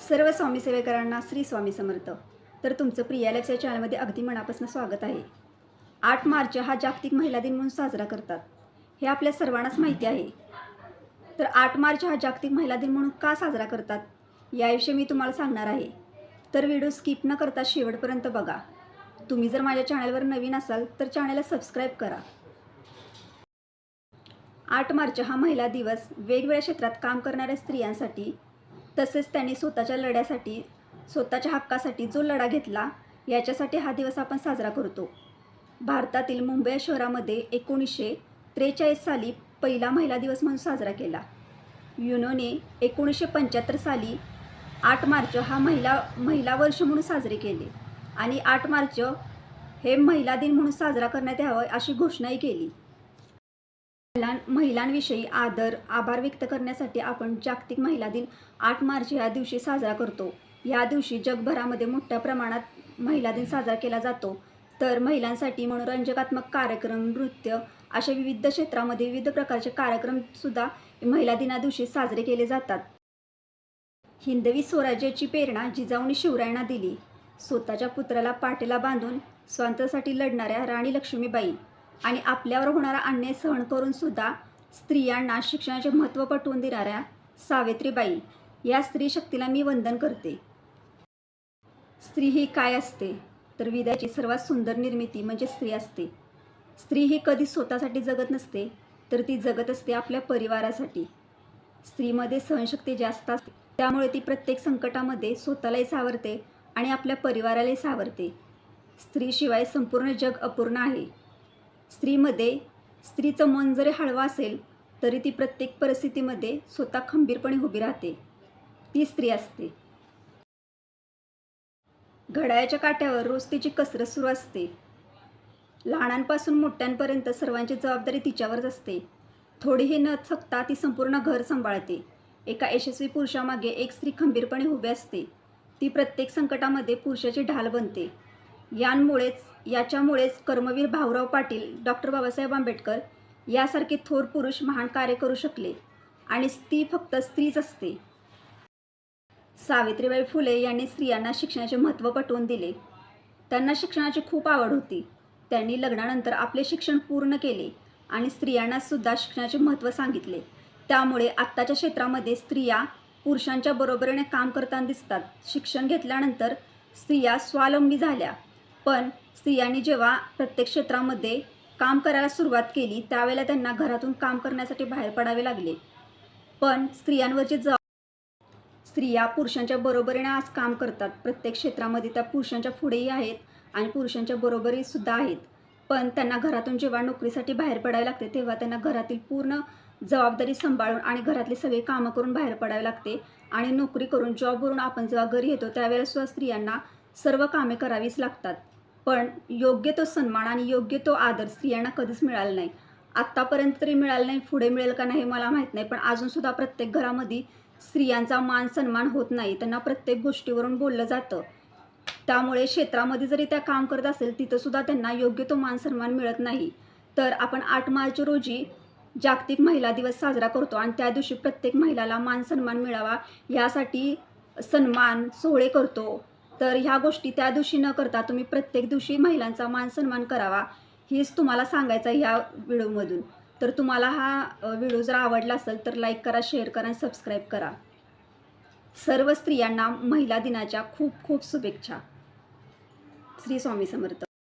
सर्व स्वामी सेवेकरांना श्री स्वामी समर्थ. तर तुमचं प्रिया या चॅनलमध्ये अगदी मनापासून स्वागत आहे. आठ मार्च हा जागतिक महिला दिन म्हणून साजरा करतात. हे आपल्या सर्वांनाच माहिती आहे. तर आठ मार्च हा जागतिक महिला दिन म्हणून का साजरा करतात? याविषयी मी तुम्हाला सांगणार आहे. तर व्हिडिओ स्किप न करता शेवटपर्यंत बघा. तुम्ही जर माझ्या चॅनलवर नवीन असाल तर चॅनलला सबस्क्राईब करा. आठ मार्च हा महिला दिवस वेगवेगळ्या क्षेत्रात काम करणाऱ्या स्त्रियांसाठी तसेच त्यांनी स्वतःच्या लढ्यासाठी स्वतःच्या हक्कासाठी जो लढा घेतला याच्यासाठी हा दिवस आपण साजरा करतो. भारतातील मुंबई शहरामध्ये एकोणीसशे त्रेचाळीस साली पहिला महिला दिवस म्हणून साजरा केला. युनोने एकोणीसशे पंच्याहत्तर साली आठ मार्च हा महिला महिला वर्ष म्हणून साजरे केले आणि आठ मार्च हे महिला दिन म्हणून साजरा करण्यात यावं अशी घोषणाही केली. महिलांविषयी आदर आभार व्यक्त करण्यासाठी आपण जागतिक महिला दिन आठ मार्च या दिवशी साजरा करतो. या दिवशी जगभरामध्ये मोठ्या प्रमाणात महिला दिन साजरा केला जातो. तर महिलांसाठी मनोरंजकात्मक कार्यक्रम नृत्य अशा विविध क्षेत्रामध्ये विविध प्रकारचे कार्यक्रमसुद्धा महिला दिना दिवशी साजरे केले जातात. हिंदवी स्वराज्याची प्रेरणा जिजाऊनी शिवरायांना दिली. स्वतःच्या पुत्राला पाठीला बांधून स्वातंत्र्यासाठी लढणाऱ्या राणी लक्ष्मीबाई आणि आपल्यावर होणारा अन्याय सहन करून सुद्धा स्त्रियांना शिक्षणाचे महत्त्व पटवून देणाऱ्या सावित्रीबाई या स्त्री शक्तीला मी वंदन करते. स्त्री ही काय असते? तर विद्याची सर्वात सुंदर निर्मिती म्हणजे स्त्री असते. स्त्री ही कधी स्वतःसाठी जगत नसते तर ती जगत असते आपल्या परिवारासाठी. स्त्रीमध्ये सहनशक्ती जास्त असते. त्यामुळे ती प्रत्येक संकटामध्ये स्वतःलाही सावरते आणि आपल्या परिवारालाही सावरते. स्त्रीशिवाय संपूर्ण जग अपूर्ण आहे. स्त्रीमध्ये स्त्रीचं मन जरी हळवं असेल तरी ती प्रत्येक परिस्थितीमध्ये स्वतः खंबीरपणे उभी राहते. ती स्त्री असते. घड्याळाच्या काट्यावर रोज तिची कसरत सुरू असते. लहानांपासून मोठ्यांपर्यंत सर्वांची जबाबदारी तिच्यावरच असते. थोडीही न थकता ती संपूर्ण घर सांभाळते. एका यशस्वी पुरुषामागे एक स्त्री खंबीरपणे उभी असते. ती प्रत्येक संकटामध्ये पुरुषाची ढाल बनते. यांमुळेच याच्यामुळेच कर्मवीर भाऊराव पाटील डॉक्टर बाबासाहेब आंबेडकर यासारखे थोर पुरुष महान कार्य करू शकले आणि स्त्री फक्त स्त्रीच असते. सावित्रीबाई फुले यांनी स्त्रियांना शिक्षणाचे महत्त्व पटवून दिले. त्यांना शिक्षणाची खूप आवड होती. त्यांनी लग्नानंतर आपले शिक्षण पूर्ण केले आणि स्त्रियांना सुद्धा शिक्षणाचे महत्त्व सांगितले. त्यामुळे आत्ताच्या क्षेत्रामध्ये स्त्रिया पुरुषांच्या बरोबरीने काम करताना दिसतात. शिक्षण घेतल्यानंतर स्त्रिया स्वावलंबी झाल्या. पण स्त्रियांनी जेव्हा प्रत्येक क्षेत्रामध्ये काम करायला सुरुवात केली त्यावेळेला त्यांना घरातून काम करण्यासाठी बाहेर पडावे लागले. पण स्त्रियांवरची जबाब स्त्रिया पुरुषांच्या बरोबरीने आज काम करतात. प्रत्येक क्षेत्रामध्ये त्या पुरुषांच्या पुढेही आहेत आणि पुरुषांच्या बरोबरी सुद्धा आहेत. पण त्यांना घरातून जेव्हा नोकरीसाठी बाहेर पडावे लागते तेव्हा त्यांना घरातील पूर्ण जबाबदारी सांभाळून आणि घरातली सगळी कामं करून बाहेर पडावे लागते. आणि नोकरी करून जॉबवरून आपण जेव्हा घरी येतो त्यावेळेस सुद्धा स्त्रियांना सर्व कामे करावीच लागतात. पण योग्य तो सन्मान आणि योग्य तो आदर स्त्रियांना कधीच मिळाला नाही. आत्तापर्यंत तरी मिळालं नाही पुढे मिळेल का नाही मला माहीत नाही. पण अजूनसुद्धा प्रत्येक घरामध्ये स्त्रियांचा मान सन्मान होत नाही त्यांना प्रत्येक गोष्टीवरून बोललं जातं. त्यामुळे क्षेत्रामध्ये जरी त्या काम करत असेल तिथंसुद्धा त्यांना योग्य तो मान सन्मान मिळत नाही. तर आपण आठ मार्च रोजी जागतिक महिला दिवस साजरा करतो आणि त्या दिवशी प्रत्येक महिलाला मान सन्मान मिळावा यासाठी सन्मान सोहळे करतो. तर ह्या गोष्टी त्या दिवशी न करता तुम्ही प्रत्येक दिवशी महिलांचा मान सन्मान करावा हीच तुम्हाला सांगायचं आहे ह्या व्हिडिओमधून. तर तुम्हाला हा व्हिडिओ जर आवडला असेल तर लाईक करा शेअर करा आणि सबस्क्राईब करा. सर्व स्त्रियांना महिला दिनाच्या खूप खूप शुभेच्छा. श्री स्वामी समर्थ.